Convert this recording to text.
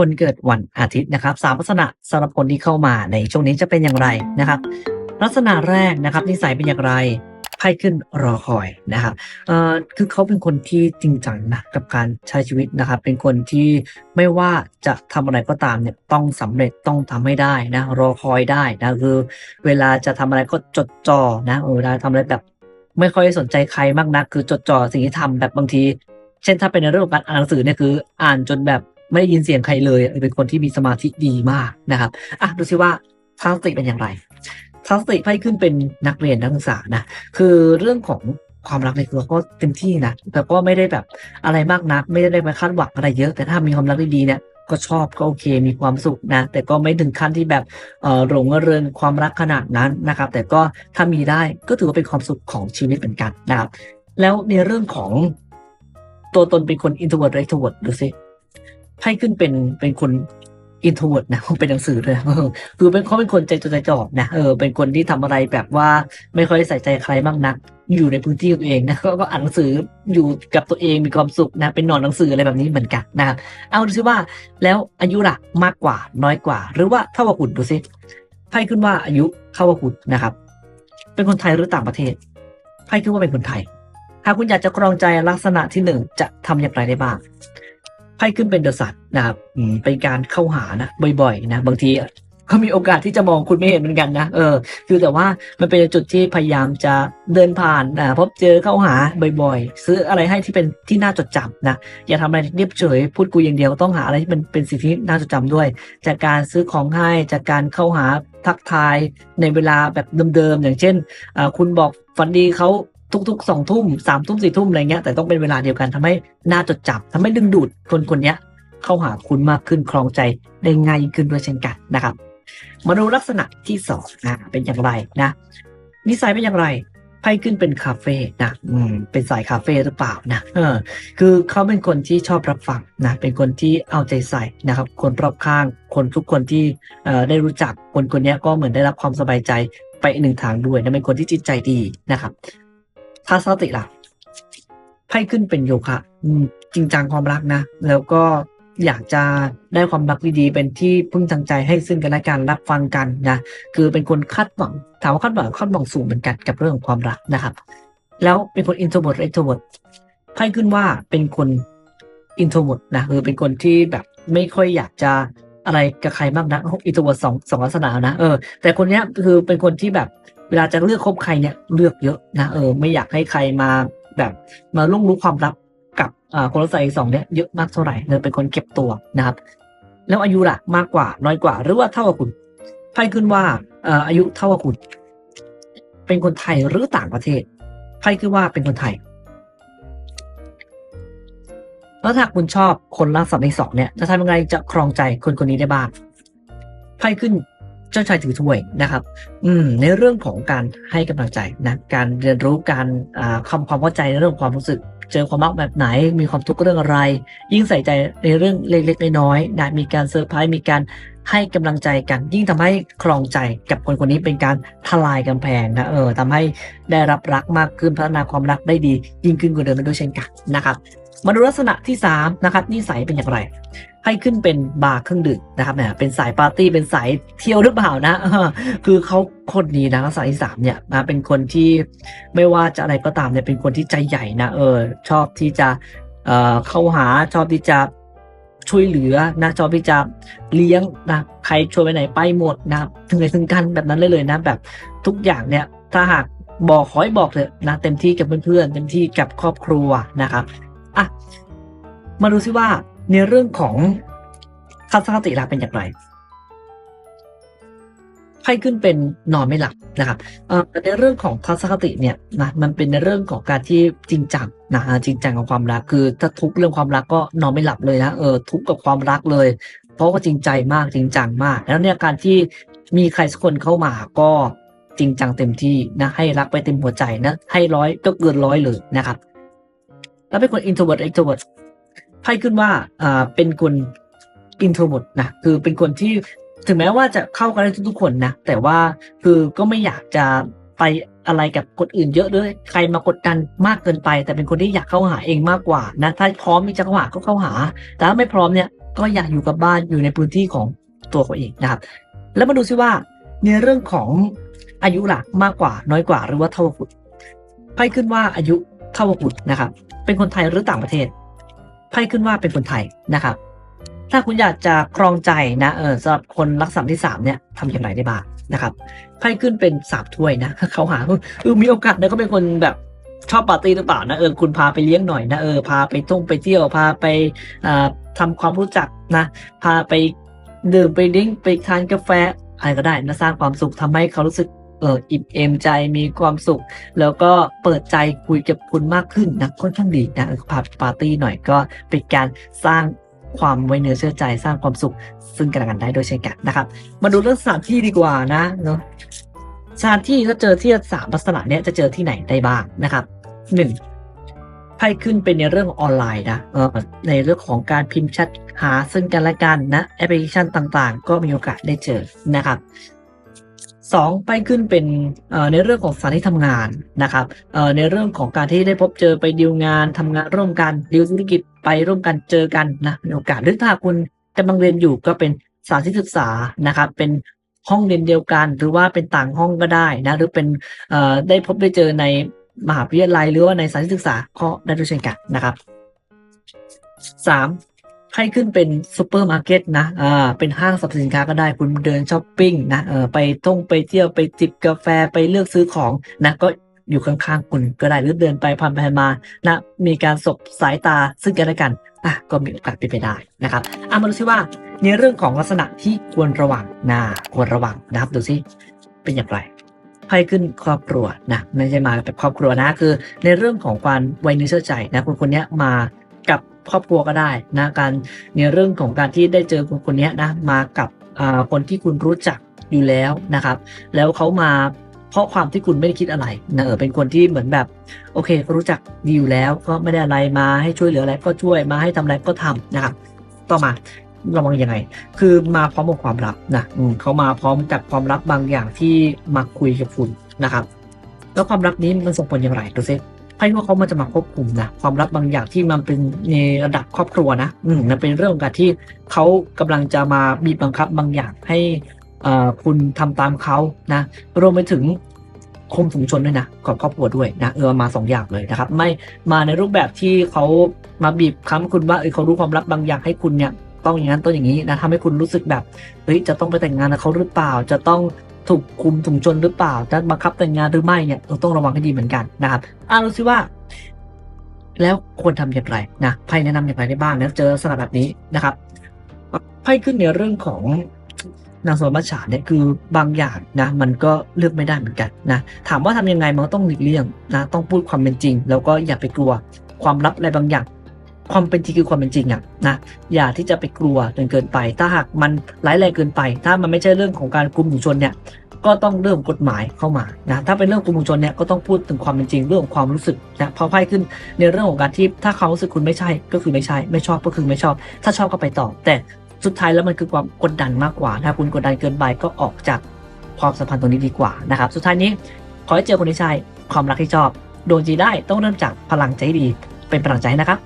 คนเกิดวันอาทิตย์นะครับสามลักษณะสำหรับคนที่เข้ามาในช่วงนี้จะเป็นอย่างไรนะครับ ลักษณะแรกนะครับนิสัยเป็นอย่างไรไพ่ขึ้นรอคอยนะครับเอ่อคือเขาเป็นคนที่จริงจังนะกับการใช้ชีวิตนะครับ เป็นคนที่ไม่ว่าจะทำอะไรก็ตามเนี่ยต้องสำเร็จต้องทำให้ได้นะรอคอยได้นะคือ เวลาจะทำอะไรก็จดจ่อนะเวลาทำอะไรแบบไม่ค่อยสนใจใครมากนัก คือจดจ่อสิ่งที่ทำแบบบางที เช่นถ้าเป็นในเรื่องของการอ่านหนังสือเนี่ยคือ อ่านจนแบบ ไม่ได้ยินเสียงใครเลย เป็นคนที่มีสมาธิดีมากนะครับอะดูสิว่าทัศนคติเป็นอย่างไรทัศนคติไพ่ขึ้นเป็นนักเรียนนักศึกษานะคือเรื่องของความรักในคือก็เต็มที่นะแต่ก็ไม่ได้แบบอะไรมากนัก ไม่ได้ไปคาดหวังอะไรเยอะ แต่ถ้ามีความรักดีๆเนี่ยก็ชอบก็โอเคมีความสุขนะ แต่ก็ไม่ถึงขั้นที่แบบเออหลงระเริงความรักขนาดนั้นนะครับ แต่ก็ถ้ามีได้ก็ถือว่าเป็นความสุขของชีวิตเหมือนกันนะครับ แล้วในเรื่องของตัวตนเป็นคน introvert หรือ extrovert ดูสิ ไพ่ขึ้นเป็นเป็นคน introvert นะเป็นหนังสือเลยคือเป็นเขาเป็นคนใจจดใจจ่อนะเออเป็นคนที่ทำอะไรแบบว่าไม่ค่อยใส่ใจใครมากนัก อยู่ในพื้นที่ของตัวเองนะก็อ่านหนังสืออยู่กับตัวเองมีความสุขนะเป็นนอนหนังสืออะไรแบบนี้เหมือนกันนะครับเอาดูซิว่าแล้วอายุล่ะมากกว่าน้อยกว่า หรือว่าเท่ากับคุณดูสิไพ่ขึ้นว่าอายุเท่ากับคุณนะครับ เป็นคนไทยหรือต่างประเทศไพ่ขึ้นว่าเป็นคนไทยหากคุณอยากจะครองใจลักษณะที่หนึ่งจะทำอย่างไรได้บ้าง ไพ่ขึ้นเป็นเดอะสัตนะครับอืมเป็นการเข้าหานะบ่อยๆนะบางทีก็มีโอกาสที่จะมองคุณไม่เห็นเหมือนกันนะเออ คือแต่ว่ามันเป็นจุดที่พยายามจะเดินผ่านนะพบเจอเข้าหาบ่อยๆ ซื้ออะไรให้ที่เป็นที่น่าจดจำนะอย่าทำอะไรเรียบเฉย พูดคุยอย่างเดียวต้องหาอะไรที่มันเป็นสิ่งที่น่าจดจำด้วย จากการซื้อของให้จากการเข้าหาทักทายในเวลาแบบเดิมๆอย่างเช่นอ่าคุณบอกฝันดีเขา ทุกๆสองทุ่มสามทุ่มสี่ทุ่มอะไรเงี้ยแต่ต้องเป็นเวลาเดียวกันทำให้น่าจดจำทำให้ดึงดูดคนคนนี้เข้าหาคุณมากขึ้นครองใจได้ง่ายยิ่งขึ้นด้วยเช่นกันนะครับมาดูลักษณะที่สองนะเป็นอย่างไรนะนิสัยเป็นอย่างไรไพ่ขึ้นเป็นคาเฟ่นะอืมเป็นสายคาเฟ่หรือเปล่านะเออ คือเขาเป็นคนที่ชอบรับฟังนะเป็นคนที่เอาใจใส่นะครับ คนรอบข้าง คนทุกคนที่เอ่อได้รู้จักคนคนนี้ก็เหมือนได้รับความสบายใจไปอีกหนึ่งทางด้วยนะเป็นคนที่จิตใจดีนะครับ ทัศนคติล่ะไพ่ขึ้นเป็นโยคะอืมจริงจังความรักนะ แล้วก็อยากจะได้ความรักดีๆ เป็นที่พึ่งทางใจให้ซึ่งกันและกันรับฟังกันนะ คือเป็นคนคาดหวัง ถามว่าคาดหวังคาดหวังสูงเหมือนกันกับเรื่องของความรักนะครับ แล้วเป็นคน introvert หรือ extrovert ไพ่ขึ้นว่าเป็นคน introvert นะคือเป็นคนที่แบบไม่ค่อยอยากจะอะไรกับใครมากนะ introvert สองสองลักษณะนะเออแต่คนเนี้ยคือเป็นคนที่แบบ เวลาจะเลือกคบใครเนี่ยเลือกเยอะนะเออไม่อยากให้ใครมาแบบมาล่วงรู้ความลับกับอ่าคนลักษณะอีกสองเนี่ยเยอะมากเท่าไหร่เลยเป็นคนเก็บตัวนะครับ แล้วอายุล่ะมากกว่าน้อยกว่า หรือว่าเท่ากับคุณไพ่ขึ้นว่าเอ่ออายุเท่ากับคุณ เป็นคนไทยหรือต่างประเทศไพ่ขึ้นว่าเป็นคนไทยแล้วถ้าคุณชอบคนลักษณะที่สองเนี่ยจะทำยังไงจะครองใจคนคนนี้ได้บ้างไพ่ขึ้น เจ้าชายถือถ้วยนะครับ อืม ในเรื่องของการให้กำลังใจนะการเรียนรู้การอ่าคำความเข้าใจในเรื่องความรู้สึก เจอความรักแบบไหน มีความทุกข์เรื่องอะไร ยิ่งใส่ใจในเรื่องเล็กๆน้อยๆนะมีการเซอร์ไพรส์มีการให้กำลังใจกัน ยิ่งทำให้คลองใจกับคนคนนี้เป็นการทลายกำแพงนะเออทำให้ได้รับรักมากขึ้นพัฒนาความรักได้ดี ยิ่งขึ้นกว่าเดิมไปด้วยเช่นกันนะครับมาดูลักษณะที่สามนะครับนิสัยเป็นอย่างไร ให้ขึ้นเป็นบาร์เครื่องดื่มนะครับเนี่ยเป็นสายปาร์ตี้เป็นสายเที่ยวหรือเปล่านะคือเขาคนนี้นะลักษณะที่สามเนี่ยนะเป็นคนที่ไม่ว่าจะอะไรก็ตามเนี่ยเป็นคนที่ใจใหญ่นะเออชอบที่จะเอ่อเข้าหาชอบที่จะช่วยเหลือนะชอบที่จะเลี้ยงนะใครชวนไปไหนไปหมดนะถึงไหนถึงกันแบบนั้นเลยเลยนะ แบบทุกอย่างเนี่ยถ้าหากบอกขอให้บอกเถอะนะเต็มที่กับเพื่อนๆเต็มที่กับครอบครัวนะครับอะมาดูซิว่าในเรื่องของทัศนคติเราเป็นอย่างไรไพ่ขึ้นเป็นนอนไม่หลับนะครับเอ่อในเรื่องของทัศนคติเนี่ยนะมันเป็นในเรื่องของการที่จริงจังนะจริงจังกับความรักคือถ้าทุกเรื่องความรักก็นอนไม่หลับเลยนะเออทุกกับความรักเลย เพราะว่าจริงใจมากจริงจังมาก แล้วเนี่ยการที่มีใครสักคนเข้ามาก็จริงจังเต็มที่นะให้รักไปเต็มหัวใจนะให้ร้อยก็เกินร้อยเลยนะครับ แล้วเป็นคน introvert extrovert ไพ่ขึ้นว่าอ่าเป็นคน introvert นะคือเป็นคนที่ถึงแม้ว่าจะเข้ากันได้ทุกๆคนนะแต่ว่าคือก็ไม่อยากจะไปอะไรกับคนอื่นเยอะด้วยใครมากดดันมากเกินไป แต่เป็นคนที่อยากเข้าหาเองมากกว่านะถ้าพร้อมที่จะเข้าหาก็เข้าหา แต่ถ้าไม่พร้อมเนี่ยก็อยากอยู่กับบ้านอยู่ในพื้นที่ของตัวเขาเองนะครับ แล้วมาดูซิว่าในเรื่องของอายุล่ะมากกว่าน้อยกว่าหรือว่าเท่ากับคุณไพ่ขึ้นว่าอายุเท่ากับคุณนะครับ เป็นคนไทยหรือต่างประเทศ ไพ่ขึ้นว่าเป็นคนไทยนะครับ ถ้าคุณอยากจะครองใจนะเออสำหรับคนรักษาที่สามเนี่ยทำอย่างไรได้บ้างนะครับไพ่ขึ้นเป็นสามถ้วยนะเขาหาเออมีโอกาสนะเขาเป็นคนแบบชอบปาร์ตี้หรือเปล่านะเออคุณพาไปเลี้ยงหน่อยนะเออพาไปท่องไปเที่ยวพาไปอ่าทำความรู้จักนะ พาไปดื่มไปดิ้งไปทานกาแฟอะไรก็ได้นะสร้างความสุขทำให้เขารู้สึก เอออิ่มเอมใจมีความสุข แล้วก็เปิดใจคุยกับคุณมากขึ้นนะค่อนข้างดีนะเออพาปาร์ตี้หน่อยก็เป็นการสร้างความไว้เนื้อเชื่อใจสร้างความสุข ซึ่งกันและกันได้โดยเช่นกันนะครับ มาดูเรื่องสถานที่ดีกว่านะเนาะสถานที่ก็เจอที่สามลักษณะเนี้ยจะเจอที่ไหนได้บ้างนะครับหนึ่งไพ่ขึ้นเป็นในเรื่ององออนไลน์นะเออในเรื่องของการพิมพ์แชทหาซึ่งกันและกันนะแอปพลิเคชันต่างๆ ก็มีโอกาสได้เจอนะครับ สองไพ่ขึ้นเป็นในเรื่องของสถานที่ทำงานนะครับในเรื่องของการที่ได้พบเจอไปดีลงานทำงานร่วมกันดีลธุรกิจไปร่วมกันเจอกันนะมีโอกาสหรือถ้าคุณกำลังเรียนอยู่ก็เป็นสถานที่ศึกษานะครับ เป็นห้องเรียนเดียวกัน หรือว่าเป็นต่างห้องก็ได้นะหรือเป็นได้พบได้เจอในมหาวิทยาลัยหรือว่าในสถานที่ศึกษาก็ได้ด้วยเช่นกันนะครับสาม ให้ขึ้นเป็นซูเปอร์มาร์เก็ตนะอ่าเป็นห้างสรรพสินค้าก็ได้คุณเดินช้อปปิ้งนะเออไปท่องไปเที่ยวไปจิบกาแฟไปเลือกซื้อของนะก็อยู่ข้างๆคุณก็ได้หรือเดินไปผ่านไปมานะมีการสบสายตาซึ่งกันและกันอะก็มีโอกาสเป็นไปได้นะครับอะมาดูซิว่าในเรื่องของลักษณะที่ควรระวังนะควรระวังนะครับดูซิเป็นอย่างไรไพ่ขึ้นครอบครัวนะไม่ใช่มาแบบครอบครัวนะคือ ในเรื่องของการไว้เนื้อเชื่อใจนะคนคนเนี้ยมา ครอบครัวก็ได้นะการในเรื่องของการที่ได้เจอคนคนนี้นะมากับอ่าคนที่คุณรู้จักอยู่แล้วนะครับ แล้วเขามาเพราะความที่คุณไม่ได้คิดอะไรนะเออเป็นคนที่เหมือนแบบ โอเค รู้จักดีอยู่แล้วก็ไม่ได้อะไรมาให้ช่วยเหลืออะไรก็ช่วยมาให้ทำอะไรก็ทำนะครับ ต่อมาระวังยังไง คือมาพร้อมกับความลับนะเขามาพร้อมกับความลับบางอย่างที่มาคุยกับคุณนะครับ แล้วความลับนี้มันส่งผลอย่างไรดูซิ ไพ่ว่าเขามันจะมาควบคุมนะความลับบางอย่างที่มันเป็นในระดับครอบครัวนะอืมมันเป็นเรื่องของการที่เขากำลังจะมาบีบบังคับ บางอย่างให้อ่อคุณทำตามเขานะรวมไปถึงคมถุงชนด้วยนะกับครอบครัวด้วยนะเออมาสองอย่างเลยนะครับ ไม่มาในรูปแบบที่เขามาบีบคั้นคุณว่าเออเขารู้ความลับบางอย่างให้คุณเนี่ยต้องอย่างนั้นต้องอย่างนี้นะทำให้คุณรู้สึกแบบเฮ้ยจะต้องไปแต่งงานกับเขาหรือเปล่า จะต้อง ถูกคุมถุงชนหรือเปล่าจะบังคับแต่งงานหรือไม่เนี่ยเราต้องระวังให้ดีเหมือนกันนะครับอ่ารู้สิว่า แล้วควรทำอย่างไรนะไพ่แนะนำอย่างไรได้บ้างนะเจอลักษณะแบบนี้นะครับไพ่ขึ้นในเรื่องของนางสมบัติฉาเนี่ยคือบางอย่างนะ มันก็เลือกไม่ได้เหมือนกันนะถามว่าทำยังไงมันก็ต้องหลีกเลี่ยงนะ ต้องพูดความเป็นจริง แล้วก็อย่าไปกลัวความลับอะไรบางอย่าง ความเป็นจริงคือความเป็นจริงอะนะอย่าที่จะไปกลัวจนเกินไป ถ้าหากมันร้ายแรงเกินไป ถ้ามันไม่ใช่เรื่องของการคุมถุงชนเนี่ยก็ต้องเรื่องกฎหมายเข้ามานะถ้าเป็นเรื่องคุมชนเนี่ยก็ต้องพูดถึงความเป็นจริงเรื่องของความรู้สึกนะพราะไพ่ขึ้นในเรื่องของการที่ถ้าความรู้สึกคุณไม่ใช่ก็คือไม่ใช่ ไม่ชอบก็คือไม่ชอบ ถ้าชอบก็ไปต่อ แต่สุดท้ายแล้วมันคือความกดดันมากกว่า ถ้าคุณกดดันเกินไปก็ออกจากความสัมพันธ์ตรงนี้ดีกว่านะครับสุดท้ายนี้ขอให้เจอคนที่ใช่ความรักที่ชอบโดนจีได้ต้องเริ่มจากพลังใจดีเป็นพลังใจนะครับ